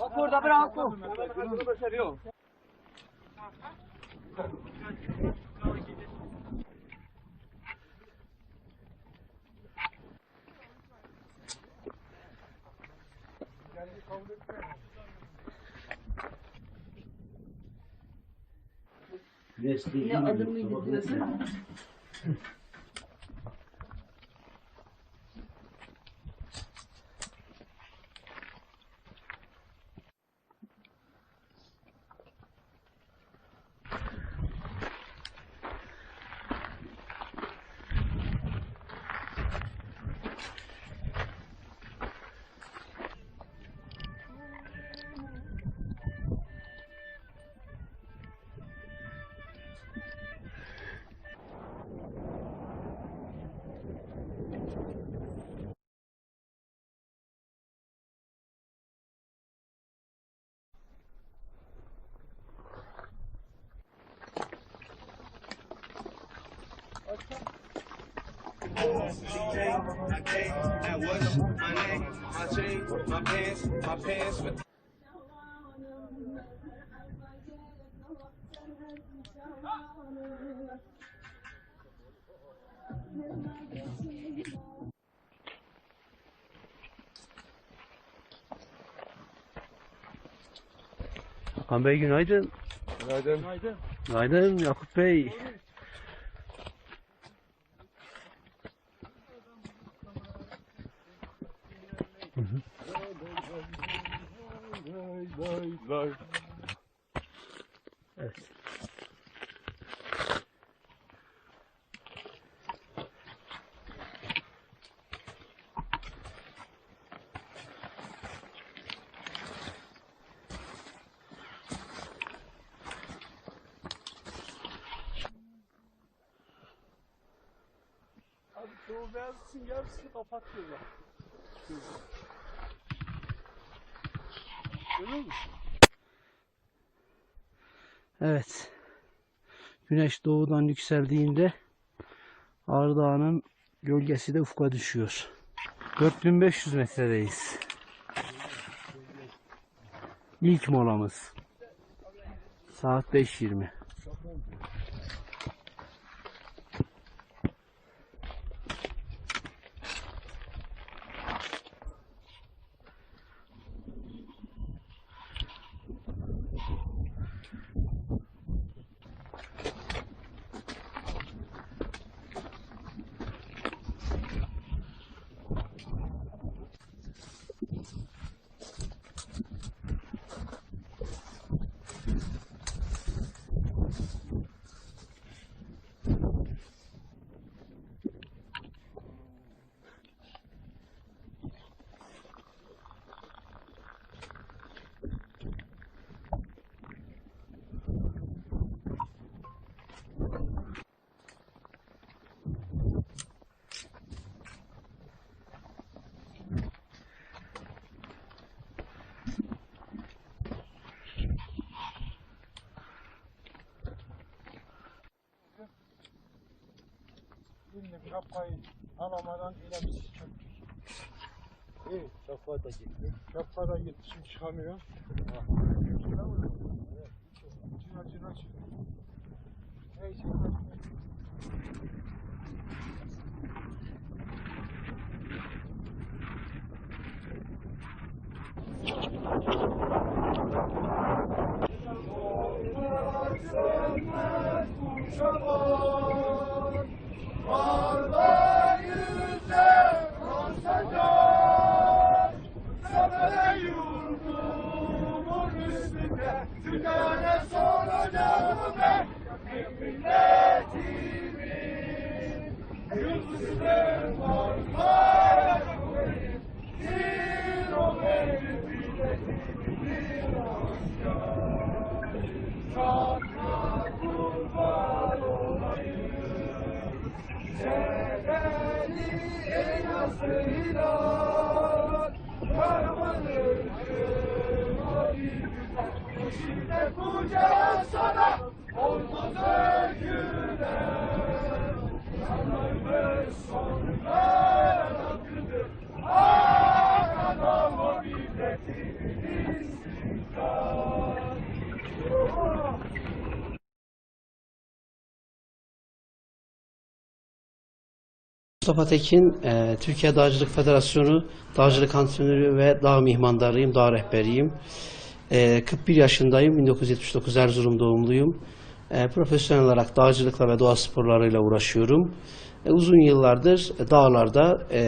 Bak orada bırak o. Ne adımıydı diyorsun? Hakan Bey günaydın. Günaydın. Günaydın Yakup Bey. Evet. Abi çoğu beyazsın yarısını kapatıyorlar. Görüyor musun? Evet. Güneş doğudan yükseldiğinde Ağrı gölgesi de ufka düşüyor. 4500 metredeyiz. İlk molamız. Saat 5.20. Şimdi şapkayı alamadan ilemiş çöktük. İyi, şapka da gitti. Şapka da gitti, şimdi çıkamıyor. Cina cina çıkıyor. Neyse. Kucağı sana olmaz öyküler Sana ve sonra Mustafa Tekin, e, Türkiye Dağcılık Federasyonu Dağcılık Antrenörü ve Dağ Mihmandarıyım, dağ rehberiyim. E, 41 yaşındayım, 1979 Erzurum doğumluyum. E, profesyonel olarak dağcılıkla ve doğa sporlarıyla uğraşıyorum. E, uzun yıllardır dağlarda e,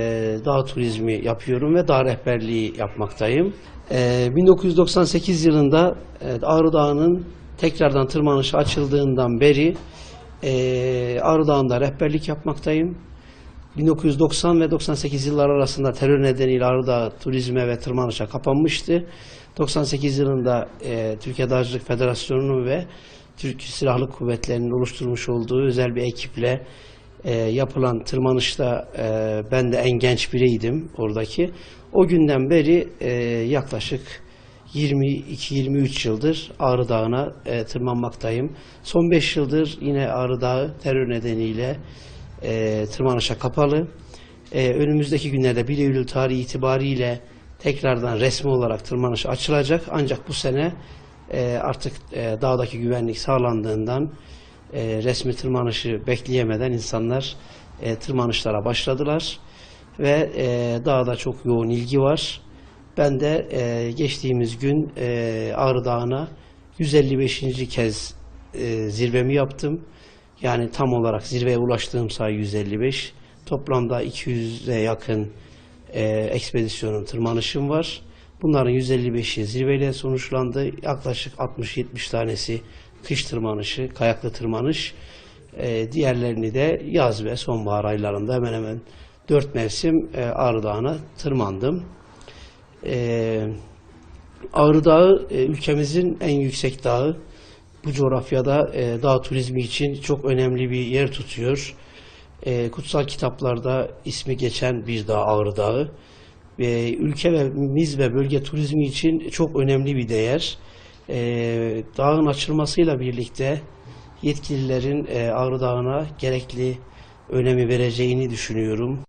dağ turizmi yapıyorum ve dağ rehberliği yapmaktayım. E, 1998 yılında e, Ağrı Dağı'nın tekrardan tırmanışı açıldığından beri e, Ağrı Dağı'nda rehberlik yapmaktayım. 1990 ve 98 yıllar arasında terör nedeniyle Ağrı Dağı turizme ve tırmanışa kapanmıştı. 98 yılında e, Türkiye Dağcılık Federasyonu'nun ve Türk Silahlı Kuvvetleri'nin oluşturmuş olduğu özel bir ekiple e, yapılan tırmanışta e, ben de en genç bireydim oradaki. O günden beri e, yaklaşık 22-23 yıldır Ağrı Dağı'na e, tırmanmaktayım. Son 5 yıldır yine Ağrı Dağı terör nedeniyle e, tırmanışa kapalı. E, önümüzdeki günlerde 1 Eylül tarihi itibariyle tekrardan resmi olarak tırmanış açılacak. Ancak bu sene e, artık e, dağdaki güvenlik sağlandığından e, resmi tırmanışı bekleyemeden insanlar e, tırmanışlara başladılar. Ve e, dağda çok yoğun ilgi var. Ben de e, geçtiğimiz gün e, Ağrı Dağı'na 155. kez e, zirvemi yaptım. Yani tam olarak zirveye ulaştığım sayı 155. Toplamda 200'e yakın e, ekspedisyonun tırmanışım var. Bunların 155'i zirveyle sonuçlandı. Yaklaşık 60-70 tanesi kış tırmanışı, kayaklı tırmanış. E, diğerlerini de yaz ve sonbahar aylarında hemen hemen 4 mevsim e, Ağrı Dağı'na tırmandım. E, Ağrı Dağı e, ülkemizin en yüksek dağı. Bu coğrafyada e, dağ turizmi için çok önemli bir yer tutuyor. E, kutsal kitaplarda ismi geçen bir dağ Ağrı Dağı. E, ülkemiz ve bölge turizmi için çok önemli bir değer. E, dağın açılmasıyla birlikte yetkililerin e, Ağrı Dağı'na gerekli önemi vereceğini düşünüyorum.